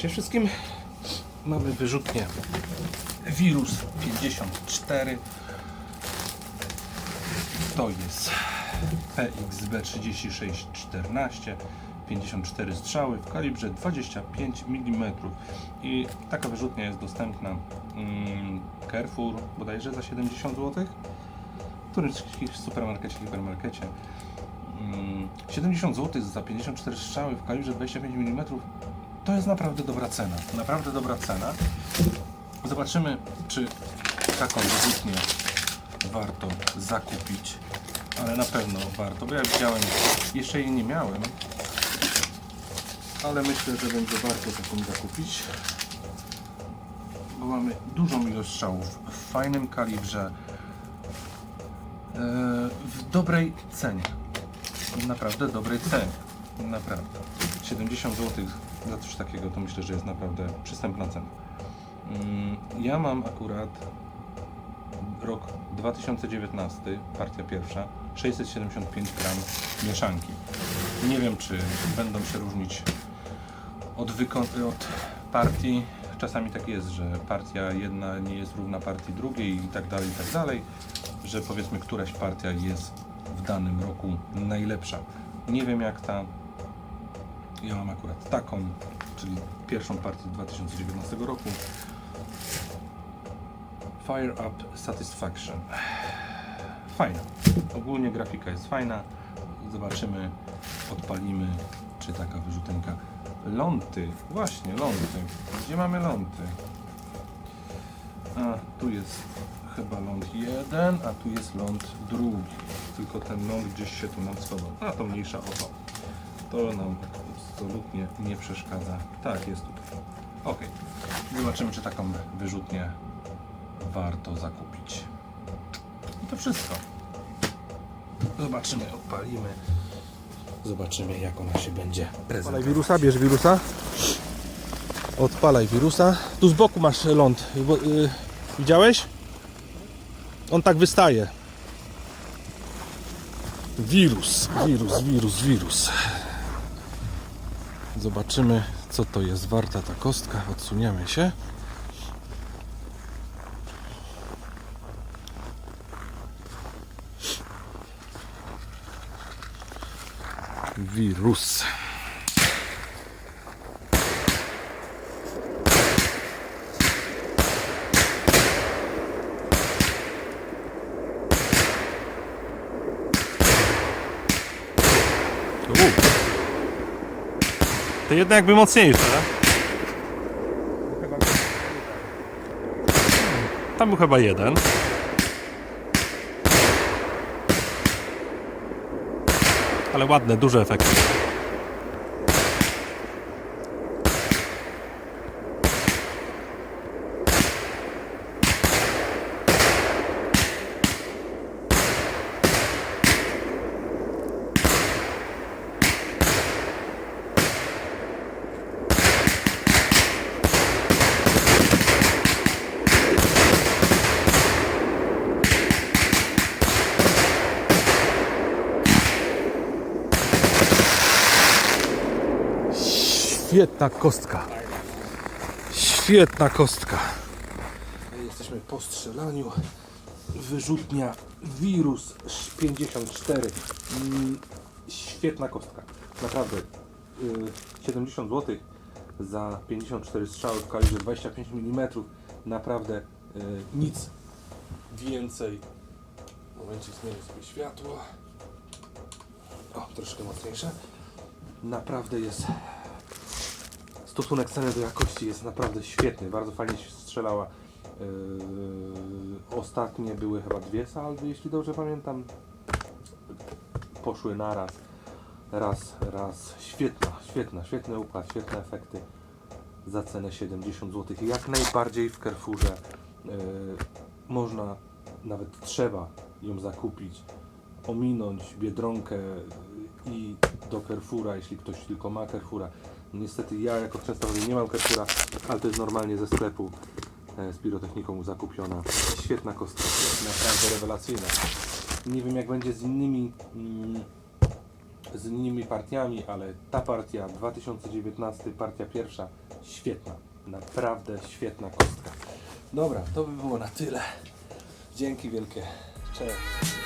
Cześć wszystkim. Mamy wyrzutnię Wirus 54. To jest PXB 3614. 54 strzały w kalibrze 25 mm i taka wyrzutnia jest dostępna mm, Carrefour bodajże za 70 zł w którymś supermarkecie, hipermarkecie Mm, 70 zł za 54 strzały w kalibrze 25 mm to jest naprawdę dobra cena. Naprawdę dobra cena. Zobaczymy, czy taką wyrzutnię warto zakupić. Ale na pewno warto, bo ja widziałem, jeszcze jej nie miałem. Ale myślę, że będzie warto taką zakupić. Bo mamy dużą ilość strzałów w fajnym kalibrze. e, W dobrej cenie naprawdę dobrej cenie. Naprawdę. 70 zł za coś takiego to myślę, że jest naprawdę przystępna cena. Mm, Ja mam akurat rok 2019, partia pierwsza, 675 gram mieszanki. Nie wiem, czy będą się różnić od, od partii. Czasami tak jest, że partia jedna nie jest równa partii drugiej i tak dalej, i tak dalej, że powiedzmy któraś partia jest w danym roku najlepsza. Nie wiem jak ta. Ja mam akurat taką, czyli pierwszą partię 2019 roku. Fire Up Satisfaction. Fajna. Ogólnie grafika jest fajna. Zobaczymy, odpalimy, czy taka wyrzutenka. Ląty, właśnie ląty. Gdzie mamy ląty? A, tu jest chyba ląd jeden, a tu jest ląd drugi. Tylko ten ląd gdzieś się tu nam schował. A to mniejsza o to. To nam absolutnie nie przeszkadza. Tak, jest tutaj. Ok. Zobaczymy, czy taką wyrzutnię warto zakupić. I to wszystko. Zobaczymy, odpalimy. Zobaczymy, jak ona się będzie Odpalaj prezentować. wirusa, bierz wirusa. Odpalaj wirusa. Tu z boku masz ląd. Y, widziałeś? On tak wystaje. Wirus, wirus, wirus, wirus. Zobaczymy, co to jest warta ta kostka. Odsuniemy się. Wirus. To jednak jakby mocniejsze, tak? Tam był chyba jeden. Ale ładne, duże efekty. Świetna kostka. Świetna kostka. Jesteśmy po strzelaniu. Wyrzutnia Wirus 54. Mm, Świetna kostka. Naprawdę. y, 70 zł za 54 strzały w kalibrze 25 mm. Naprawdę y, nic więcej. Momencik zmienię sobie światło. O, troszkę mocniejsze. Naprawdę jest stosunek ceny do jakości jest naprawdę świetny, bardzo fajnie się strzelała. Yy, ostatnie były chyba dwie salwy, jeśli dobrze pamiętam. Poszły naraz. Raz, raz. Świetna, świetna, świetny układ, świetne efekty za cenę 70 zł. Jak najbardziej w Carrefourze yy, można, nawet trzeba ją zakupić, ominąć Biedronkę i do Carrefoura, jeśli ktoś tylko ma Carrefoura. Niestety ja jako częstotliwy nie mam Carrefoura, ale to jest normalnie ze sklepu e, z pirotechniką zakupiona. Świetna kostka, naprawdę rewelacyjna. Nie wiem jak będzie z innymi mm, z innymi partiami, ale ta partia 2019, partia pierwsza Świetna, naprawdę świetna kostka. Dobra, to by było na tyle. Dzięki wielkie. Cześć.